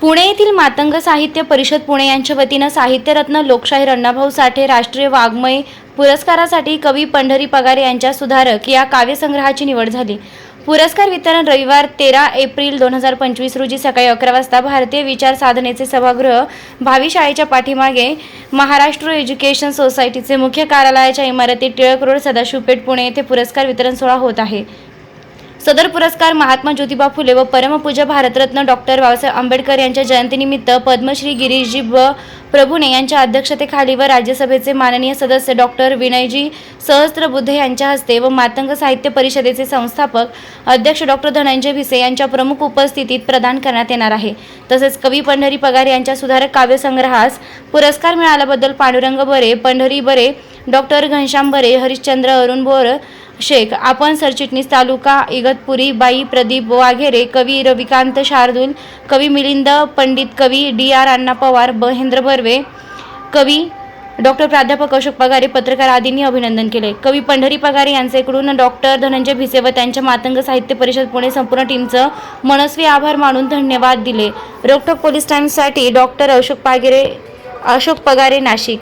पुणे येथील मातंग साहित्य परिषद पुणे यांच्या वतीनं साहित्यरत्न लोकशाहीर अण्णाभाऊ साठे राष्ट्रीय वाङ्मय पुरस्कारासाठी कवी पंढरी पगार यांच्या सुधारक या काव्यसंग्रहाची निवड झाली. पुरस्कार वितरण रविवार तेरा एप्रिल दोन हजार पंचवीस रोजी सकाळी अकरा वाजता भारतीय विचार साधनेचे सभागृह भावी शाळेच्या पाठीमागे महाराष्ट्र एज्युकेशन सोसायटीचे मुख्य कार्यालयाच्या इमारतीत टिळक रोड सदाशिवपेठ पुणे येथे पुरस्कार वितरण सोहळा होत आहे. सदर पुरस्कार महात्मा ज्योतिबा फुले व परमपूजा भारतरत्न डॉक्टर बाबासाहेब आंबेडकर यांच्या जयंतीनिमित्त पद्मश्री गिरीशजी व प्रभुने यांच्या अध्यक्षतेखाली व राज्यसभेचे माननीय सदस्य डॉक्टर विनयजी सहस्त्रबुद्धे यांच्या हस्ते व मातंग साहित्य परिषदेचे संस्थापक अध्यक्ष डॉक्टर धनंजय भिसे यांच्या प्रमुख उपस्थितीत प्रदान करण्यात येणार आहे. तसेच कवी पंढरी पगार यांच्या सुधारक काव्यसंग्रहास पुरस्कार मिळाल्याबद्दल पांडुरंग बरे पंढरी बरे डॉक्टर घनश्याम बरे हरिश्चंद्र अरुण बोर शेख आपण सरचिटणीस तालुका इगतपुरी बाई प्रदीप वाघेरे कवी रविकांत शार्दूल कवी मिलिंद पंडित कवी डी आर अण्णा पवार महेंद्र बर्वे कवी डॉक्टर प्राध्यापक अशोक पगारे पत्रकार आदींनी अभिनंदन केले. कवी पंढरी पगारे यांच्याकडून डॉक्टर धनंजय भिसे व त्यांच्या मातंग साहित्य परिषद पुणे संपूर्ण टीमचं मनस्वी आभार मानून धन्यवाद दिले. रोकटोक पोलीस टाईम्ससाठी डॉक्टर अशोक पागिरे अशोक पगारे नाशिक.